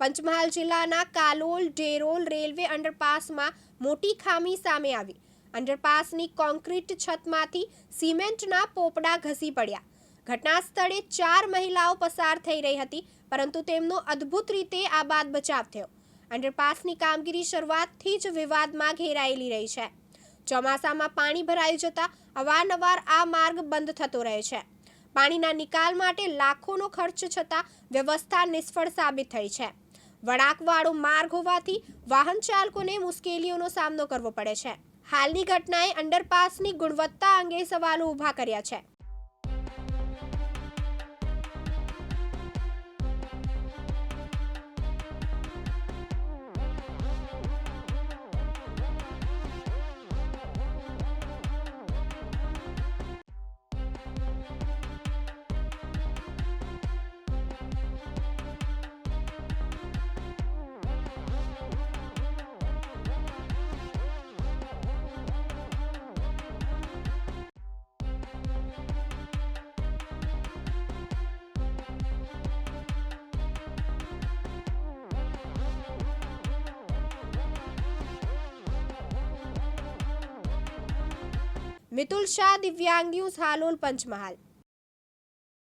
પંચમહાલ જિલ્લાના કાલોલ ડેરોલ રેલવે અંડરપાસમાં મોટી ખામી સામે આવી. અંડરપાસની કોન્ક્રીટ છતમાંથી સિમેન્ટના પોપડા ઘસી પડ્યા. ઘટના સ્થળે ચાર મહિલાઓ પસાર થઈ રહી હતી, પરંતુ તેમનો અદ્ભુત રીતે આ બાદ બચાવ થયો. અંડરપાસની કામગીરી શરૂઆતથી જ વિવાદમાં ઘેરાયેલી રહી છે. ચોમાસામાં પાણી ભરાઈ જતા અવારનવાર આ માર્ગ બંધ થતો રહે છે. પાણીના નિકાલ માટે લાખોનો ખર્ચ છતાં વ્યવસ્થા નિષ્ફળ સાબિત થઈ છે. વળાંકવાળો માર્ગ હોવાથી વાહન ચાલકોને મુશ્કેલીઓનો સામનો કરવો પડે છે. હાલની ઘટનાએ અંડરપાસની ગુણવત્તા અંગે સવાલો ઊભા કર્યા છે. મિતુલ શાહ દિવ્યાંગ ન્યૂઝ હાલોલ પંચમહાલ.